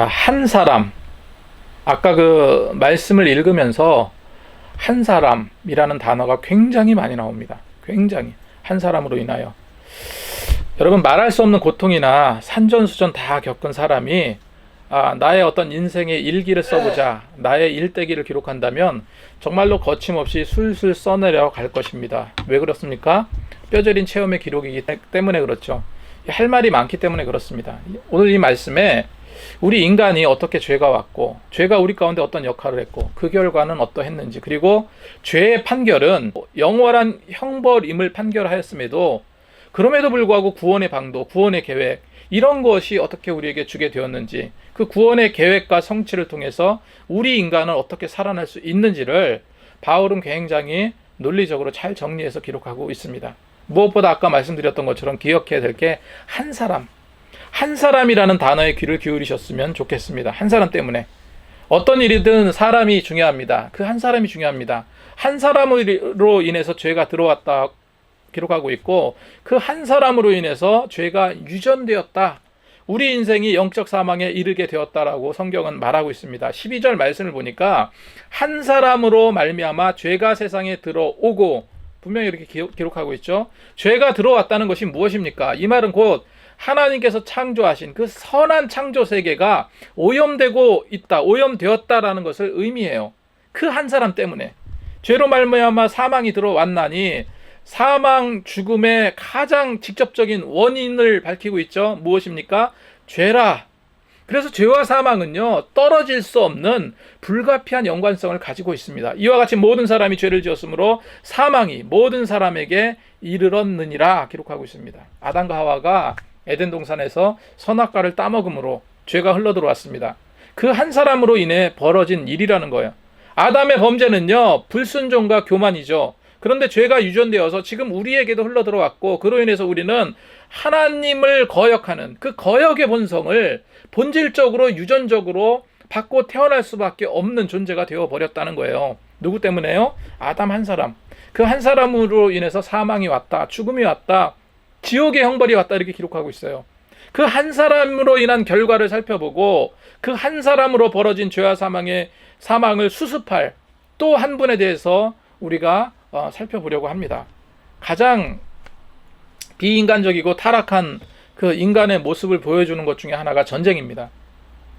자, 한 사람. 아까 그 말씀을 읽으면서 한 사람이라는 단어가 굉장히 많이 나옵니다. 굉장히. 한 사람으로 인하여. 여러분, 말할 수 없는 고통이나 산전수전 다 겪은 사람이 아, 나의 어떤 인생의 일기를 써보자. 나의 일대기를 기록한다면 정말로 거침없이 술술 써내려 갈 것입니다. 왜 그렇습니까? 뼈저린 체험의 기록이기 때- 때문에 그렇죠. 할 말이 많기 때문에 그렇습니다. 오늘 이 말씀에 우리 인간이 어떻게 죄가 왔고, 죄가 우리 가운데 어떤 역할을 했고, 그 결과는 어떠했는지, 그리고 죄의 판결은 영원한 형벌임을 판결하였음에도, 그럼에도 불구하고 구원의 방도, 구원의 계획, 이런 것이 어떻게 우리에게 주게 되었는지, 그 구원의 계획과 성취를 통해서 우리 인간은 어떻게 살아날 수 있는지를 바울은 굉장히 논리적으로 잘 정리해서 기록하고 있습니다. 무엇보다 아까 말씀드렸던 것처럼 기억해야 될 게 한 사람, 한 사람이라는 단어에 귀를 기울이셨으면 좋겠습니다. 한 사람 때문에. 어떤 일이든 사람이 중요합니다. 그 한 사람이 중요합니다. 한 사람으로 인해서 죄가 들어왔다 기록하고 있고 그 한 사람으로 인해서 죄가 유전되었다. 우리 인생이 영적 사망에 이르게 되었다라고 성경은 말하고 있습니다. 12절 말씀을 보니까 한 사람으로 말미암아 죄가 세상에 들어오고 분명히 이렇게 기록- 기록하고 있죠. 죄가 들어왔다는 것이 무엇입니까? 이 말은 곧 하나님께서 창조하신 그 선한 창조 세계가 오염되고 있다, 오염되었다라는 것을 의미해요. 그 한 사람 때문에 죄로 말미암아 사망이 들어왔나니 사망 죽음의 가장 직접적인 원인을 밝히고 있죠. 무엇입니까? 죄라. 그래서 죄와 사망은요, 떨어질 수 없는 불가피한 연관성을 가지고 있습니다. 이와 같이 모든 사람이 죄를 지었으므로 사망이 모든 사람에게 이르렀느니라 기록하고 있습니다. 아담과 하와가 에덴 동산에서 선악과를 따먹음으로 죄가 흘러 들어왔습니다. 그 한 사람으로 인해 벌어진 일이라는 거예요. 아담의 범죄는요, 불순종과 교만이죠. 그런데 죄가 유전되어서 지금 우리에게도 흘러 들어왔고, 그로 인해서 우리는 하나님을 거역하는 그 거역의 본성을 본질적으로 유전적으로 받고 태어날 수밖에 없는 존재가 되어 버렸다는 거예요. 누구 때문에요? 아담 한 사람. 그 한 사람으로 인해서 사망이 왔다, 죽음이 왔다, 지옥의 형벌이 왔다 이렇게 기록하고 있어요. 그 한 사람으로 인한 결과를 살펴보고 그 한 사람으로 벌어진 죄와 사망의 사망을 수습할 또 한 분에 대해서 우리가 어, 살펴보려고 합니다. 가장 비인간적이고 타락한 그 인간의 모습을 보여주는 것 중에 하나가 전쟁입니다.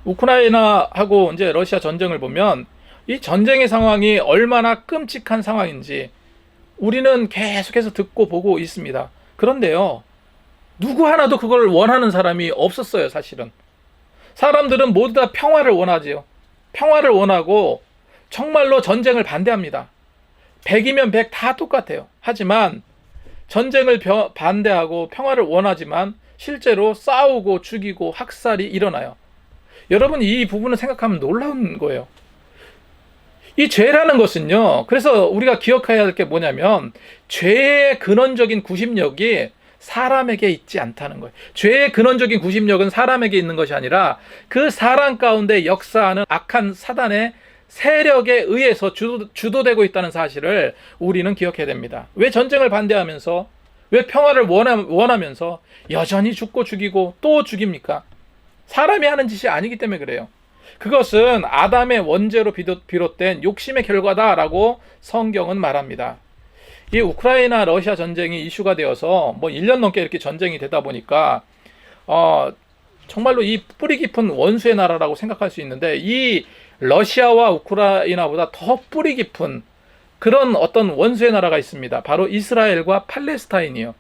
우크라이나하고 이제 러시아 전쟁을 보면 이 전쟁의 상황이 얼마나 끔찍한 상황인지 우리는 계속해서 듣고 보고 있습니다. 그런데요, 누구 하나도 그걸 원하는 사람이 없었어요, 사실은. 사람들은 모두 다 평화를 원하지요. 평화를 원하고 정말로 전쟁을 반대합니다. 100이면 100 다 똑같아요. 하지만 전쟁을 벼- 반대하고 평화를 원하지만 실제로 싸우고 죽이고 학살이 일어나요. 여러분 이 부분을 생각하면 놀라운 거예요. 이 죄라는 것은요. 그래서 우리가 기억해야 할 게 뭐냐면 죄의 근원적인 구심력이 사람에게 있지 않다는 거예요. 죄의 근원적인 구심력은 사람에게 있는 것이 아니라 그 사람 가운데 역사하는 악한 사단의 세력에 의해서 주도, 주도되고 있다는 사실을 우리는 기억해야 됩니다. 왜 전쟁을 반대하면서 왜 평화를 원하, 원하면서 여전히 죽고 죽이고 또 죽입니까? 사람이 하는 짓이 아니기 때문에 그래요. 그것은 아담의 원죄로 비롯- 비롯된 욕심의 결과다라고 성경은 말합니다. 이 우크라이나 러시아 전쟁이 이슈가 되어서 뭐 1년 넘게 이렇게 전쟁이 되다 보니까 어 정말로 이 뿌리 깊은 원수의 나라라고 생각할 수 있는데 이 러시아와 우크라이나보다 더 뿌리 깊은 그런 어떤 원수의 나라가 있습니다. 바로 이스라엘과 팔레스타인이요.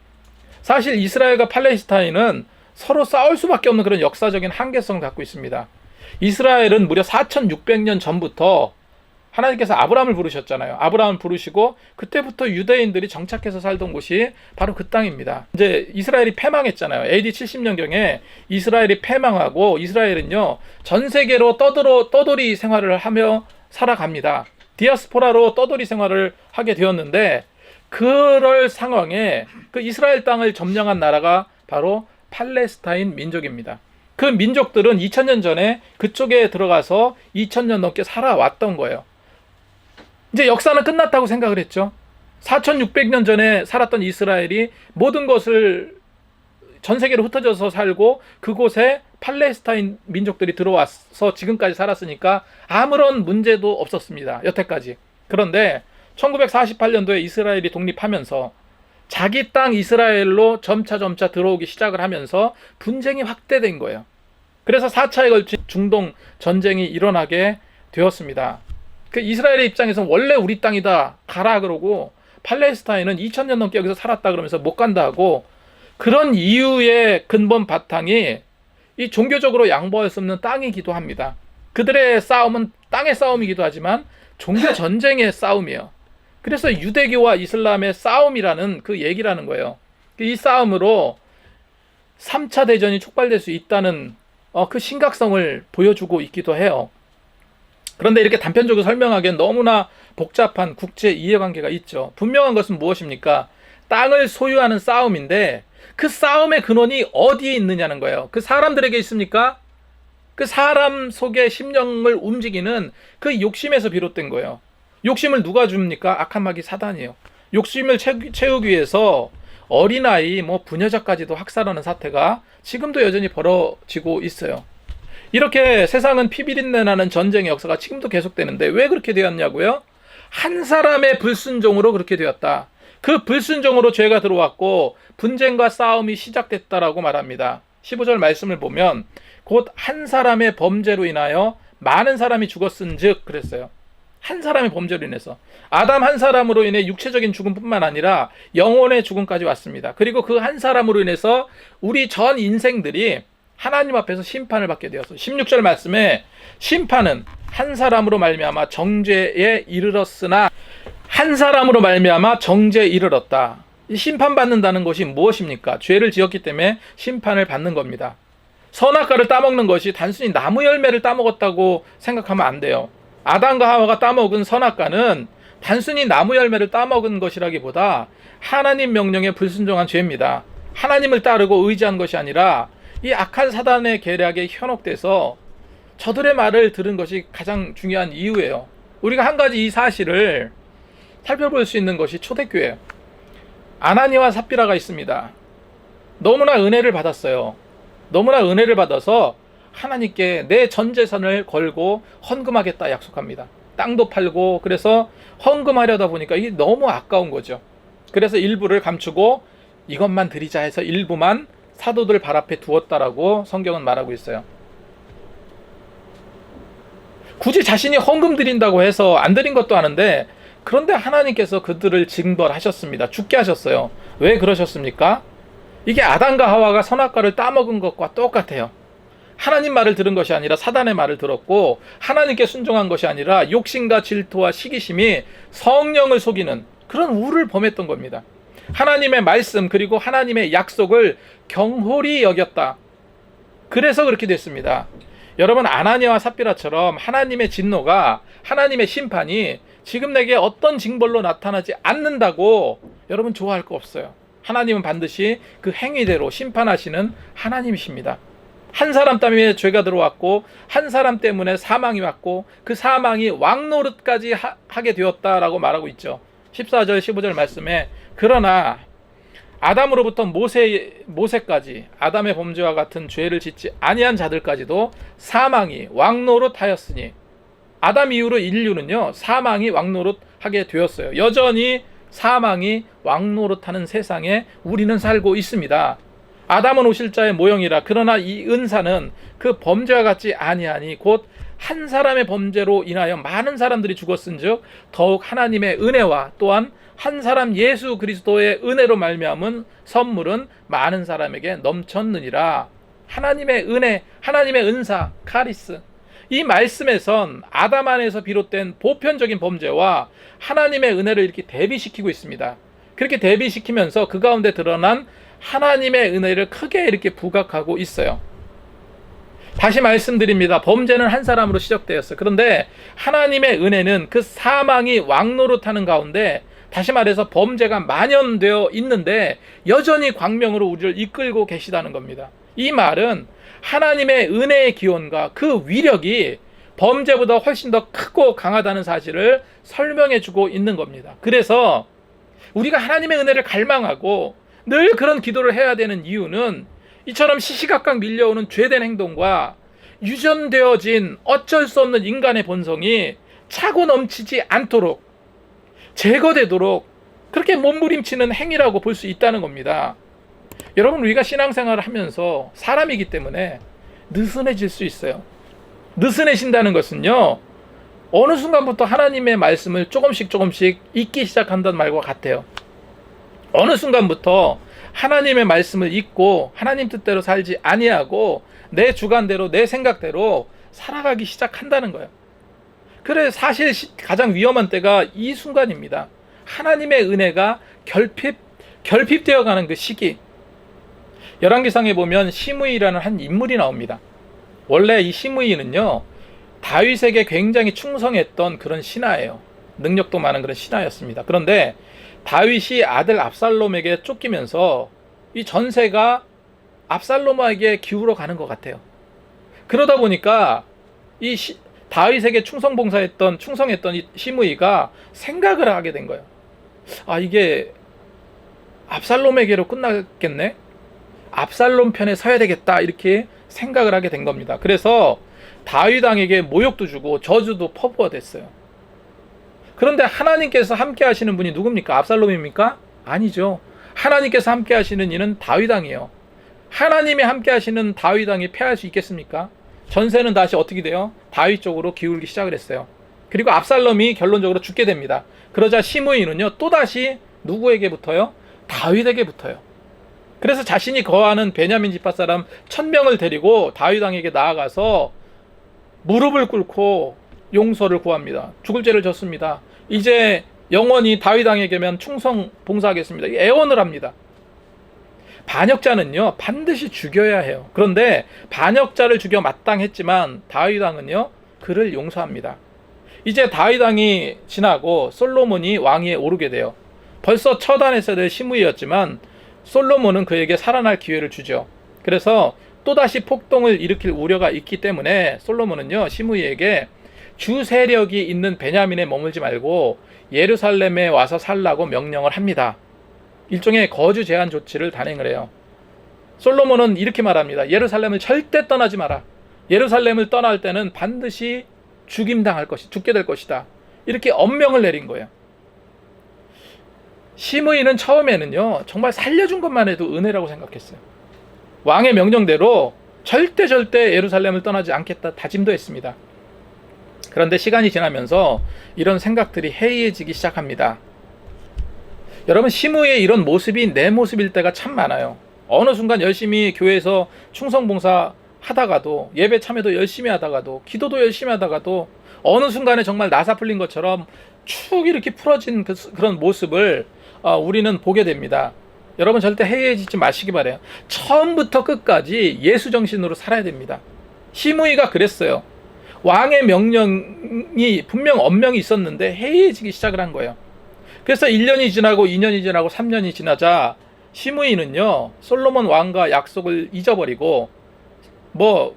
사실 이스라엘과 팔레스타인은 서로 싸울 수밖에 없는 그런 역사적인 한계성을 갖고 있습니다. 이스라엘은 무려 4,600년 전부터 하나님께서 아브라함을 부르셨잖아요. 아브라함을 부르시고 그때부터 유대인들이 정착해서 살던 곳이 바로 그 땅입니다. 이제 이스라엘이 패망했잖아요. AD 70년경에 이스라엘이 패망하고 이스라엘은요 전 세계로 떠들어 떠돌이 생활을 하며 살아갑니다. 디아스포라로 떠돌이 생활을 하게 되었는데 그럴 상황에 그 이스라엘 땅을 점령한 나라가 바로 팔레스타인 민족입니다. 그 민족들은 2000년 전에 그쪽에 들어가서 2000년 넘게 살아왔던 거예요. 이제 역사는 끝났다고 생각을 했죠. 4600년 전에 살았던 이스라엘이 모든 것을 전 세계로 흩어져서 살고 그곳에 팔레스타인 민족들이 들어와서 지금까지 살았으니까 아무런 문제도 없었습니다. 여태까지. 그런데 1948년도에 이스라엘이 독립하면서 자기 땅 이스라엘로 점차 점차 들어오기 시작을 하면서 분쟁이 확대된 거예요. 그래서 4차에 걸친 중동 전쟁이 일어나게 되었습니다. 그 이스라엘의 입장에서는 원래 우리 땅이다 가라 그러고 팔레스타인은 2000년 넘게 여기서 살았다 그러면서 못 간다 하고 그런 이유의 근본 바탕이 이 종교적으로 양보할 수 없는 땅이기도 합니다. 그들의 싸움은 땅의 싸움이기도 하지만 종교 전쟁의 싸움이에요. 그래서 유대교와 이슬람의 싸움이라는 그 얘기라는 거예요. 이 싸움으로 3차 대전이 촉발될 수 있다는 어, 그 심각성을 보여주고 있기도 해요. 그런데 이렇게 단편적으로 설명하기엔 너무나 복잡한 국제 이해관계가 있죠. 분명한 것은 무엇입니까? 땅을 소유하는 싸움인데 그 싸움의 근원이 어디에 있느냐는 거예요. 그 사람들에게 있습니까? 그 사람 속의 심령을 움직이는 그 욕심에서 비롯된 거예요. 욕심을 누가 줍니까? 악한 마귀 사단이에요. 욕심을 채- 채우기 위해서 어린아이, 뭐 부녀자까지도 학살하는 사태가 지금도 여전히 벌어지고 있어요. 이렇게 세상은 피비린내 나는 전쟁의 역사가 지금도 계속되는데 왜 그렇게 되었냐고요? 한 사람의 불순종으로 그렇게 되었다. 그 불순종으로 죄가 들어왔고 분쟁과 싸움이 시작됐다라고 말합니다. 15절 말씀을 보면 곧 한 사람의 범죄로 인하여 많은 사람이 죽었은즉 그랬어요. 한 사람의 범죄로 인해서 아담 한 사람으로 인해 육체적인 죽음뿐만 아니라 영혼의 죽음까지 왔습니다. 그리고 그 한 사람으로 인해서 우리 전 인생들이 하나님 앞에서 심판을 받게 되었어. 16절 말씀에 심판은 한 사람으로 말미암아 정죄에 이르렀으나 한 사람으로 말미암아 정죄에 이르렀다. 이 심판받는다는 것이 무엇입니까? 죄를 지었기 때문에 심판을 받는 겁니다. 선악과를 따먹는 것이 단순히 나무 열매를 따먹었다고 생각하면 안 돼요. 아담과 하와가 따먹은 선악과는 단순히 나무 열매를 따먹은 것이라기보다 하나님 명령에 불순종한 죄입니다. 하나님을 따르고 의지한 것이 아니라 이 악한 사단의 계략에 현혹돼서 저들의 말을 들은 것이 가장 중요한 이유예요. 우리가 한 가지 이 사실을 살펴볼 수 있는 것이 초대교회예요. 아나니와 삽비라가 있습니다. 너무나 은혜를 받았어요. 너무나 은혜를 받아서 하나님께 내 전 재산을 걸고 헌금하겠다 약속합니다. 땅도 팔고 그래서 헌금하려다 보니까 이게 너무 아까운 거죠. 그래서 일부를 감추고 이것만 드리자 해서 일부만 사도들 발 앞에 두었다라고 성경은 말하고 있어요. 굳이 자신이 헌금 드린다고 해서 안 드린 것도 아는데 그런데 하나님께서 그들을 징벌하셨습니다. 죽게 하셨어요. 왜 그러셨습니까? 이게 아담과 하와가 선악과를 따먹은 것과 똑같아요. 하나님 말을 들은 것이 아니라 사단의 말을 들었고 하나님께 순종한 것이 아니라 욕심과 질투와 시기심이 성령을 속이는 그런 우를 범했던 겁니다. 하나님의 말씀 그리고 하나님의 약속을 경홀히 여겼다. 그래서 그렇게 됐습니다. 여러분 아나니아와 삽비라처럼 하나님의 진노가 하나님의 심판이 지금 내게 어떤 징벌로 나타나지 않는다고 여러분 좋아할 거 없어요. 하나님은 반드시 그 행위대로 심판하시는 하나님이십니다. 한 사람 때문에 죄가 들어왔고 한 사람 때문에 사망이 왔고 그 사망이 왕노릇까지 하, 하게 되었다라고 말하고 있죠. 14절 15절 말씀에 그러나 아담으로부터 모세 모세까지 아담의 범죄와 같은 죄를 짓지 아니한 자들까지도 사망이 왕노릇하였으니 아담 이후로 인류는요 사망이 왕노릇하게 되었어요. 여전히 사망이 왕노릇하는 세상에 우리는 살고 있습니다. 아담은 오실 자의 모형이라 그러나 이 은사는 그 범죄와 같지 아니하니 곧 한 사람의 범죄로 인하여 많은 사람들이 죽었은즉 더욱 하나님의 은혜와 또한 한 사람 예수 그리스도의 은혜로 말미암은 선물은 많은 사람에게 넘쳤느니라 하나님의 은혜 하나님의 은사 카리스 이 말씀에선 아담 안에서 비롯된 보편적인 범죄와 하나님의 은혜를 이렇게 대비시키고 있습니다. 그렇게 대비시키면서 그 가운데 드러난 하나님의 은혜를 크게 이렇게 부각하고 있어요. 다시 말씀드립니다. 범죄는 한 사람으로 시작되었어요. 그런데 하나님의 은혜는 그 사망이 왕노릇하는 가운데 다시 말해서 범죄가 만연되어 있는데 여전히 광명으로 우리를 이끌고 계시다는 겁니다. 이 말은 하나님의 은혜의 기원과 그 위력이 범죄보다 훨씬 더 크고 강하다는 사실을 설명해 주고 있는 겁니다. 그래서 우리가 하나님의 은혜를 갈망하고 늘 그런 기도를 해야 되는 이유는 이처럼 시시각각 밀려오는 죄된 행동과 유전되어진 어쩔 수 없는 인간의 본성이 차고 넘치지 않도록 제거되도록 그렇게 몸부림치는 행위라고 볼 수 있다는 겁니다. 여러분 우리가 신앙생활을 하면서 사람이기 때문에 느슨해질 수 있어요. 느슨해진다는 것은요. 어느 순간부터 하나님의 말씀을 조금씩 조금씩 잊기 시작한다는 말과 같아요. 어느 순간부터 하나님의 말씀을 잊고 하나님 뜻대로 살지 아니하고 내 주관대로 내 생각대로 살아가기 시작한다는 거예요. 그래 사실 시- 가장 위험한 때가 이 순간입니다. 하나님의 은혜가 결핍 결핍되어 가는 그 시기. 열왕기상에 보면 시므이라는 한 인물이 나옵니다. 원래 이 시므이는요 다윗에게 굉장히 충성했던 그런 신하예요. 능력도 많은 그런 신하였습니다. 그런데 다윗이 아들 압살롬에게 쫓기면서 이 전세가 압살롬에게 기울어 가는 것 같아요. 그러다 보니까 이 시- 다윗에게 충성 봉사했던 충성했던 이 시므이가 생각을 하게 된 거예요. 아 이게 압살롬에게로 끝나겠네. 압살롬 편에 서야 되겠다 이렇게 생각을 하게 된 겁니다. 그래서 다윗 왕에게 모욕도 주고 저주도 퍼부어 됐어요. 그런데 하나님께서 함께 하시는 분이 누굽니까? 압살롬입니까? 아니죠. 하나님께서 함께 하시는 이는 다윗 왕이에요. 하나님이 함께 하시는 다윗 왕이 패할 수 있겠습니까? 전세는 다시 어떻게 돼요? 다윗 쪽으로 기울기 시작을 했어요. 그리고 압살롬이 결론적으로 죽게 됩니다. 그러자 시므이는요 또다시 누구에게 붙어요? 다윗에게 붙어요. 그래서 자신이 거하는 베냐민 지파 사람 천명을 데리고 다윗 왕에게 나아가서 무릎을 꿇고 용서를 구합니다. 죽을 죄를 졌습니다. 이제 영원히 다윗 왕에게만 충성 봉사하겠습니다. 애원을 합니다. 반역자는요 반드시 죽여야 해요. 그런데 반역자를 죽여 마땅했지만 다윗 왕은요 그를 용서합니다. 이제 다윗 왕이 지나고 솔로몬이 왕위에 오르게 돼요. 벌써 처단했어야 될 시므이였지만 솔로몬은 그에게 살아날 기회를 주죠. 그래서 또다시 폭동을 일으킬 우려가 있기 때문에 솔로몬은요 시므이에게 주 세력이 있는 베냐민에 머물지 말고 예루살렘에 와서 살라고 명령을 합니다. 일종의 거주 제한 조치를 단행을 해요. 솔로몬은 이렇게 말합니다. 예루살렘을 절대 떠나지 마라. 예루살렘을 떠날 때는 반드시 죽임당할 것이 죽게 될 것이다. 이렇게 엄명을 내린 거예요. 시므이는 처음에는요 정말 살려준 것만 해도 은혜라고 생각했어요. 왕의 명령대로 절대 절대 예루살렘을 떠나지 않겠다 다짐도 했습니다. 그런데 시간이 지나면서 이런 생각들이 해이해지기 시작합니다. 여러분 시므의 이런 모습이 내 모습일 때가 참 많아요. 어느 순간 열심히 교회에서 충성봉사 하다가도 예배 참여도 열심히 하다가도 기도도 열심히 하다가도 어느 순간에 정말 나사 풀린 것처럼 축 이렇게 풀어진 그, 런 모습을 어, 우리는 보게 됩니다. 여러분 절대 해이해지지 마시기 바래요. 처음부터 끝까지 예수 정신으로 살아야 됩니다. 시므이가 그랬어요. 왕의 명령이 분명 엄명이 있었는데 해이해지기 시작을 한 거예요. 그래서 1년이 지나고 2년이 지나고 3년이 지나자 시므이는요 솔로몬 왕과 약속을 잊어버리고 뭐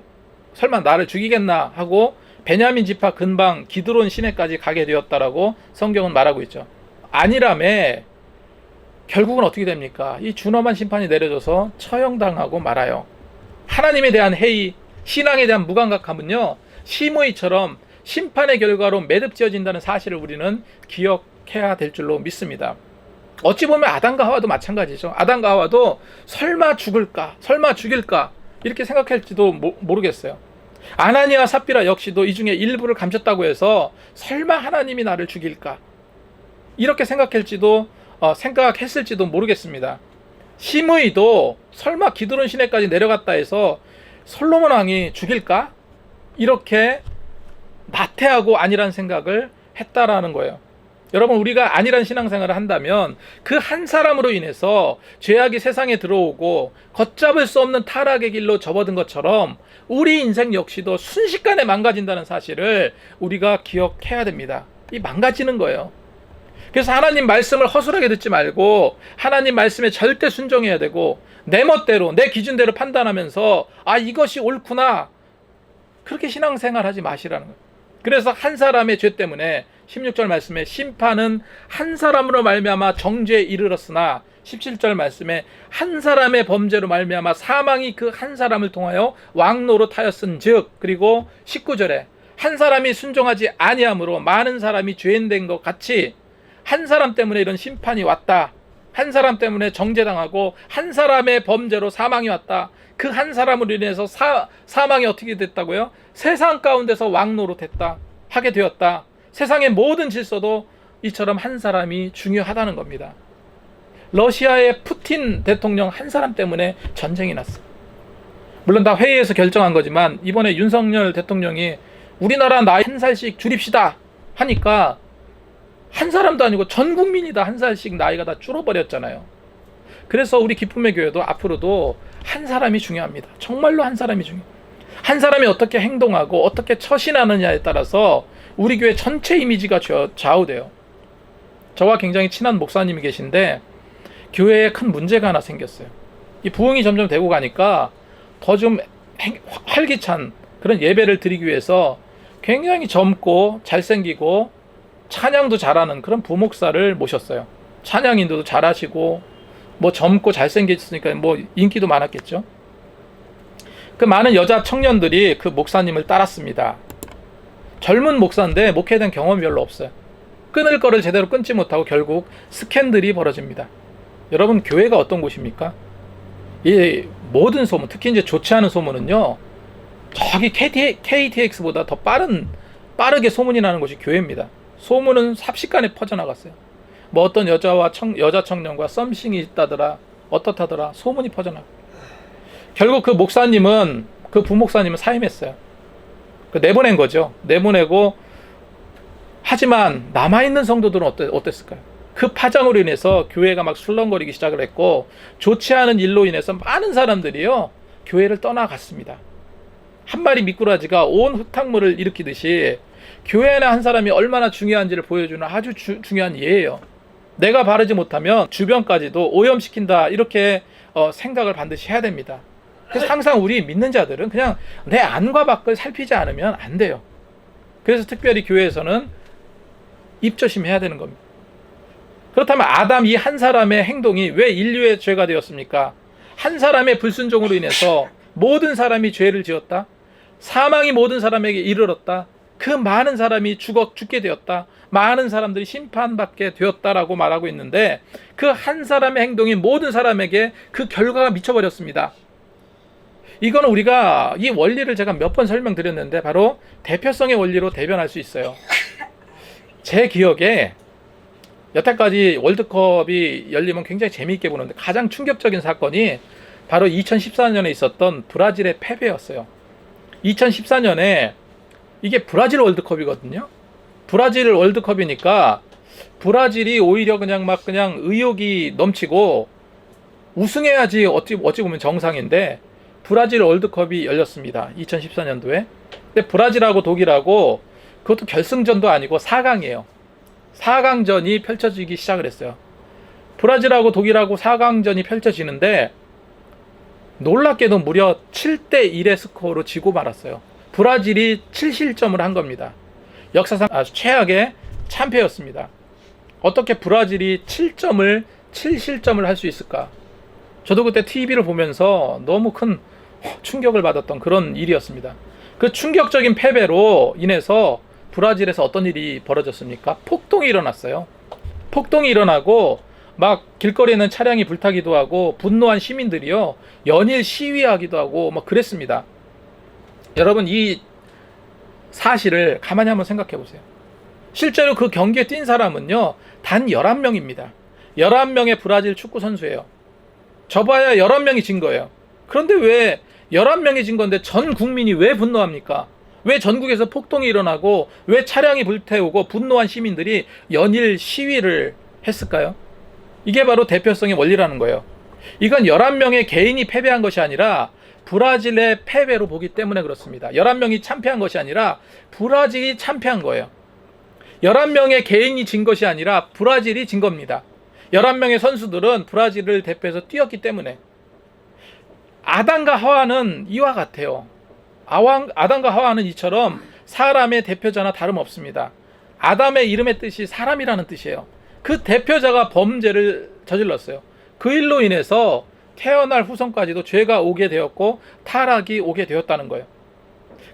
설마 나를 죽이겠나 하고 베냐민 지파 근방 기드론 시내까지 가게 되었다라고 성경은 말하고 있죠. 아니라매 결국은 어떻게 됩니까? 이 준엄한 심판이 내려져서 처형당하고 말아요. 하나님에 대한 해이, 신앙에 대한 무감각함은요, 시므이처럼 심판의 결과로 매듭 지어진다는 사실을 우리는 기억해야 될 줄로 믿습니다. 어찌 보면 아담과 하와도 마찬가지죠. 아담과 하와도 설마 죽을까, 설마 죽일까 이렇게 생각할지도 모, 모르겠어요. 아나니와 삽비라 역시도 이 중에 일부를 감췄다고 해서 설마 하나님이 나를 죽일까 이렇게 생각할지도 어, 생각했을지도 모르겠습니다. 시므이도 설마 기드론 시내까지 내려갔다 해서 솔로몬 왕이 죽일까? 이렇게 나태하고 아니란 생각을 했다라는 거예요. 여러분 우리가 아니란 신앙생활을 한다면 그 한 사람으로 인해서 죄악이 세상에 들어오고 걷잡을 수 없는 타락의 길로 접어든 것처럼 우리 인생 역시도 순식간에 망가진다는 사실을 우리가 기억해야 됩니다. 이 망가지는 거예요. 그래서 하나님 말씀을 허술하게 듣지 말고 하나님 말씀에 절대 순종해야 되고 내 멋대로 내 기준대로 판단하면서 아 이것이 옳구나 그렇게 신앙생활 하지 마시라는 거예요. 그래서 한 사람의 죄 때문에 16절 말씀에 심판은 한 사람으로 말미암아 정죄에 이르렀으나 17절 말씀에 한 사람의 범죄로 말미암아 사망이 그 한 사람을 통하여 왕노로 타였은즉 그리고 19절에 한 사람이 순종하지 아니함으로 많은 사람이 죄인 된 것 같이 한 사람 때문에 이런 심판이 왔다. 한 사람 때문에 정죄당하고 한 사람의 범죄로 사망이 왔다. 그 한 사람으로 인해서 사, 사망이 어떻게 됐다고요? 세상 가운데서 왕노로 됐다. 하게 되었다. 세상의 모든 질서도 이처럼 한 사람이 중요하다는 겁니다. 러시아의 푸틴 대통령 한 사람 때문에 전쟁이 났어. 물론 다 회의에서 결정한 거지만 이번에 윤석열 대통령이 우리나라 나이 한 살씩 줄입시다 하니까 한 사람도 아니고 전 국민이 다 한 살씩 나이가 다 줄어버렸잖아요. 그래서 우리 기쁨의 교회도 앞으로도 한 사람이 중요합니다. 정말로 한 사람이 중요. 한 사람이 어떻게 행동하고 어떻게 처신하느냐에 따라서 우리 교회 전체 이미지가 좌- 좌우돼요. 저와 굉장히 친한 목사님이 계신데 교회에 큰 문제가 하나 생겼어요. 이 부흥이 점점 되고 가니까 더 좀 활기찬 그런 예배를 드리기 위해서 굉장히 젊고 잘생기고 찬양도 잘하는 그런 부목사를 모셨어요. 찬양 인도도 잘하시고 뭐 젊고 잘생겼으니까 뭐 인기도 많았겠죠. 그 많은 여자 청년들이 그 목사님을 따랐습니다. 젊은 목사인데 목회에 대한 경험이 별로 없어요. 끊을 거를 제대로 끊지 못하고 결국 스캔들이 벌어집니다. 여러분 교회가 어떤 곳입니까? 이 모든 소문, 특히 이제 좋지 않은 소문은요. 저기 KT, KTX보다 더 빠른 빠르게 소문이 나는 곳이 교회입니다. 소문은 삽시간에 퍼져나갔어요. 뭐 어떤 여자와 청, 여자 청년과 썸씽이 있다더라, 어떻다더라 소문이 퍼져나. 결국 그 목사님은 그 부목사님은 사임했어요. 그 내보낸 거죠. 내보내고 하지만 남아 있는 성도들은 어땠, 어땠을까요? 그 파장으로 인해서 교회가 막 술렁거리기 시작을 했고 좋지 않은 일로 인해서 많은 사람들이요 교회를 떠나갔습니다. 한 마리 미꾸라지가 온 흙탕물을 일으키듯이 교회 안에 한 사람이 얼마나 중요한지를 보여주는 아주 주- 중요한 예예요. 내가 바르지 못하면 주변까지도 오염시킨다 이렇게 어, 생각을 반드시 해야 됩니다. 그래서 항상 우리 믿는 자들은 그냥 내 안과 밖을 살피지 않으면 안 돼요. 그래서 특별히 교회에서는 입조심해야 되는 겁니다. 그렇다면 아담 이 한 사람의 행동이 왜 인류의 죄가 되었습니까? 한 사람의 불순종으로 인해서 모든 사람이 죄를 지었다. 사망이 모든 사람에게 이르렀다. 그 많은 사람이 죽어 죽게 되었다. 많은 사람들이 심판받게 되었다라고 말하고 있는데 그 한 사람의 행동이 모든 사람에게 그 결과가 미쳐버렸습니다. 이거는 우리가 이 원리를 제가 몇 번 설명드렸는데 바로 대표성의 원리로 대변할 수 있어요. 제 기억에 여태까지 월드컵이 열리면 굉장히 재미있게 보는데 가장 충격적인 사건이 바로 2014년에 있었던 브라질의 패배였어요. 2014년에 이게 브라질 월드컵이거든요. 브라질 월드컵이니까 브라질이 오히려 그냥 막 그냥 의욕이 넘치고 우승해야지 어찌 어찌 보면 정상인데 브라질 월드컵이 열렸습니다. 2014년도에. 근데 브라질하고 독일하고 그것도 결승전도 아니고 4강이에요. 4강전이 펼쳐지기 시작을 했어요. 브라질하고 독일하고 4강전이 펼쳐지는데 놀랍게도 무려 7대 1의 스코어로 지고 말았어요. 브라질이 7실점을 한 겁니다. 역사상 아주 최악의 참패였습니다. 어떻게 브라질이 7점을 7실점을 할 수 있을까? 저도 그때 TV를 보면서 너무 큰 충격을 받았던 그런 일이었습니다. 그 충격적인 패배로 인해서 브라질에서 어떤 일이 벌어졌습니까? 폭동이 일어났어요. 폭동이 일어나고 막 길거리에 는 차량이 불타기도 하고 분노한 시민들이요 연일 시위하기도 하고 막 그랬습니다. 여러분 이 사실을 가만히 한번 생각해 보세요. 실제로 그 경기에 뛴 사람은요 단 11명입니다. 11명의 브라질 축구 선수예요. 저봐야 11명이 진 거예요. 그런데 왜 11명이 진 건데 전 국민이 왜 분노합니까? 왜 전국에서 폭동이 일어나고 왜 차량이 불태우고 분노한 시민들이 연일 시위를 했을까요? 이게 바로 대표성의 원리라는 거예요. 이건 11명의 개인이 패배한 것이 아니라 브라질의 패배로 보기 때문에 그렇습니다. 11명이 참패한 것이 아니라 브라질이 참패한 거예요. 11명의 개인이 진 것이 아니라 브라질이 진 겁니다. 11명의 선수들은 브라질을 대표해서 뛰었기 때문에 아담과 하와는 이와 같아요. 아왕, 아담과 하와는 이처럼 사람의 대표자나 다름없습니다. 아담의 이름의 뜻이 사람이라는 뜻이에요. 그 대표자가 범죄를 저질렀어요. 그 일로 인해서 태어날 후손까지도 죄가 오게 되었고 타락이 오게 되었다는 거예요.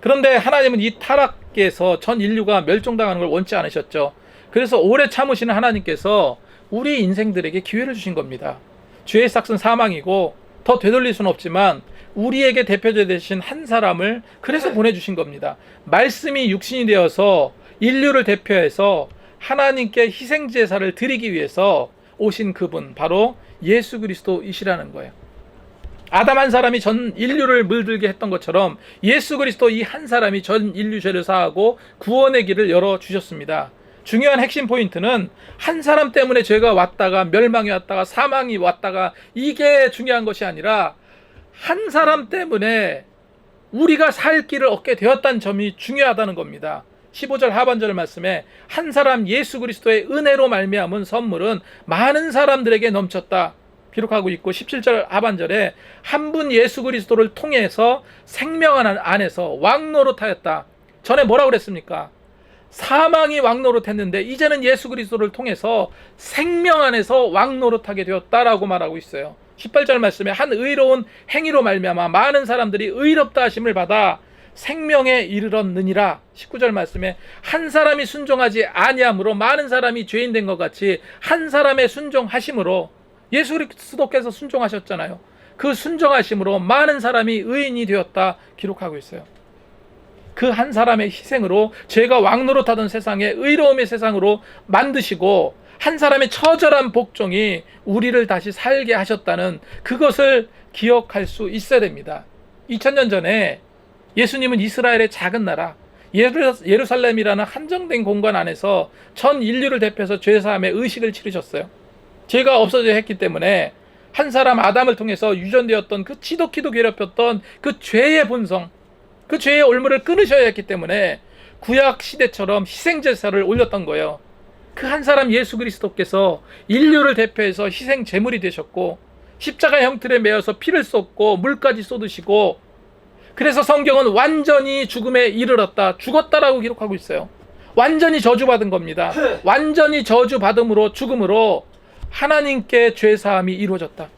그런데 하나님은 이 타락에서 전 인류가 멸종당하는 걸 원치 않으셨죠. 그래서 오래 참으시는 하나님께서 우리 인생들에게 기회를 주신 겁니다. 죄의 싹은 사망이고 더 되돌릴 수는 없지만 우리에게 대표자 되신 한 사람을 그래서 보내주신 겁니다. 말씀이 육신이 되어서 인류를 대표해서 하나님께 희생 제사를 드리기 위해서 오신 그분 바로 예수 그리스도이시라는 거예요. 아담 한 사람이 전 인류를 물들게 했던 것처럼 예수 그리스도 이 한 사람이 전 인류 죄를 사하고 구원의 길을 열어 주셨습니다. 중요한 핵심 포인트는 한 사람 때문에 죄가 왔다가 멸망이 왔다가 사망이 왔다가 이게 중요한 것이 아니라 한 사람 때문에 우리가 살 길을 얻게 되었다는 점이 중요하다는 겁니다. 15절 하반절 말씀에 한 사람 예수 그리스도의 은혜로 말미암은 선물은 많은 사람들에게 넘쳤다. 기록하고 있고 17절 하반절에 한 분 예수 그리스도를 통해서 생명 안에서 왕노릇하였다. 전에 뭐라고 그랬습니까? 사망이 왕노릇했는데 이제는 예수 그리스도를 통해서 생명 안에서 왕노릇하게 되었다라고 말하고 있어요. 18절 말씀에 한 의로운 행위로 말미암아 많은 사람들이 의롭다 하심을 받아 생명에 이르렀느니라 19절 말씀에 한 사람이 순종하지 아니함으로 많은 사람이 죄인 된 것 같이 한 사람의 순종하심으로 예수 그리스도께서 순종하셨잖아요. 그 순종하심으로 많은 사람이 의인이 되었다 기록하고 있어요. 그 한 사람의 희생으로 죄가 왕노릇하던 세상에 의로움의 세상으로 만드시고 한 사람의 처절한 복종이 우리를 다시 살게 하셨다는 그것을 기억할 수 있어야 됩니다. 2000년 전에 예수님은 이스라엘의 작은 나라 예루살렘이라는 한정된 공간 안에서 전 인류를 대표해서 죄사함의 의식을 치르셨어요. 죄가 없어져야 했기 때문에 한 사람 아담을 통해서 유전되었던 그 지독히도 괴롭혔던 그 죄의 본성, 그 죄의 올무를 끊으셔야 했기 때문에 구약 시대처럼 희생 제사를 올렸던 거예요. 그 한 사람 예수 그리스도께서 인류를 대표해서 희생 제물이 되셨고 십자가 형틀에 매어서 피를 쏟고 물까지 쏟으시고 그래서 성경은 완전히 죽음에 이르렀다, 죽었다라고 기록하고 있어요. 완전히 저주받은 겁니다. 완전히 저주받음으로 죽음으로 하나님께 죄 사함이 이루어졌다.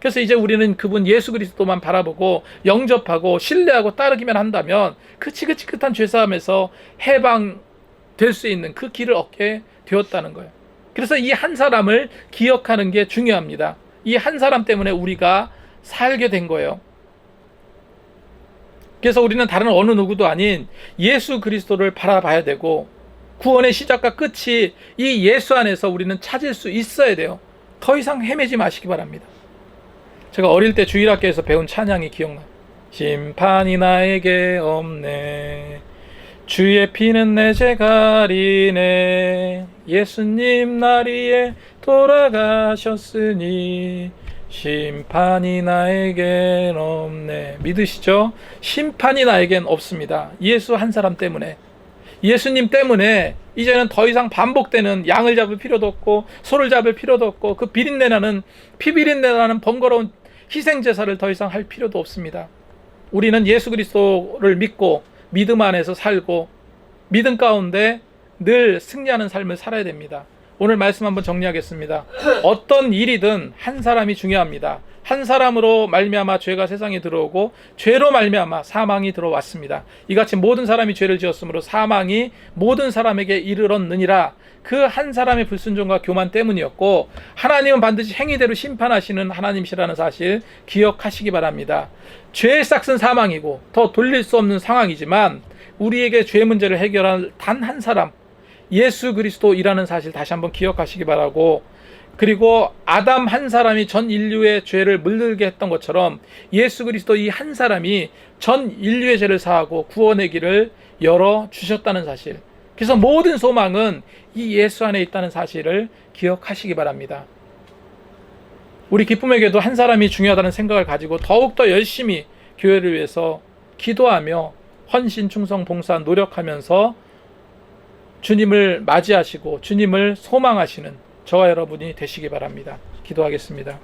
그래서 이제 우리는 그분 예수 그리스도만 바라보고 영접하고 신뢰하고 따르기만 한다면 그 지긋지긋한 죄 사함에서 해방될 수 있는 그 길을 얻게 되었다는 거예요. 그래서 이 한 사람을 기억하는 게 중요합니다. 이 한 사람 때문에 우리가 살게 된 거예요. 그래서 우리는 다른 어느 누구도 아닌 예수 그리스도를 바라봐야 되고 구원의 시작과 끝이 이 예수 안에서 우리는 찾을 수 있어야 돼요. 더 이상 헤매지 마시기 바랍니다. 제가 어릴 때 주일학교에서 배운 찬양이 기억나. 심판이 나에게 없네. 주의 피는 내 제가리네. 예수님 나리에 돌아가셨으니 심판이 나에겐 없네. 믿으시죠? 심판이 나에겐 없습니다. 예수 한 사람 때문에. 예수님 때문에 이제는 더 이상 반복되는 양을 잡을 필요도 없고 소를 잡을 필요도 없고 그 비린내 나는 피 비린내 나는 번거로운 희생 제사를 더 이상 할 필요도 없습니다. 우리는 예수 그리스도를 믿고 믿음 안에서 살고 믿음 가운데 늘 승리하는 삶을 살아야 됩니다. 오늘 말씀 한번 정리하겠습니다. 어떤 일이든 한 사람이 중요합니다. 한 사람으로 말미암아 죄가 세상에 들어오고 죄로 말미암아 사망이 들어왔습니다. 이같이 모든 사람이 죄를 지었으므로 사망이 모든 사람에게 이르렀느니라. 그 한 사람의 불순종과 교만 때문이었고 하나님은 반드시 행위대로 심판하시는 하나님이시라는 사실 기억하시기 바랍니다. 죄의 싹은 사망이고 더 돌릴 수 없는 상황이지만 우리에게 죄 문제를 해결할 단 한 사람 예수 그리스도이라는 사실 다시 한번 기억하시기 바라고 그리고 아담 한 사람이 전 인류의 죄를 물들게 했던 것처럼 예수 그리스도 이 한 사람이 전 인류의 죄를 사하고 구원의 길을 열어 주셨다는 사실. 그래서 모든 소망은 이 예수 안에 있다는 사실을 기억하시기 바랍니다. 우리 기쁨에게도 한 사람이 중요하다는 생각을 가지고 더욱더 열심히 교회를 위해서 기도하며 헌신, 충성, 봉사, 노력하면서 주님을 맞이하시고 주님을 소망하시는 저와 여러분이 되시기 바랍니다. 기도하겠습니다.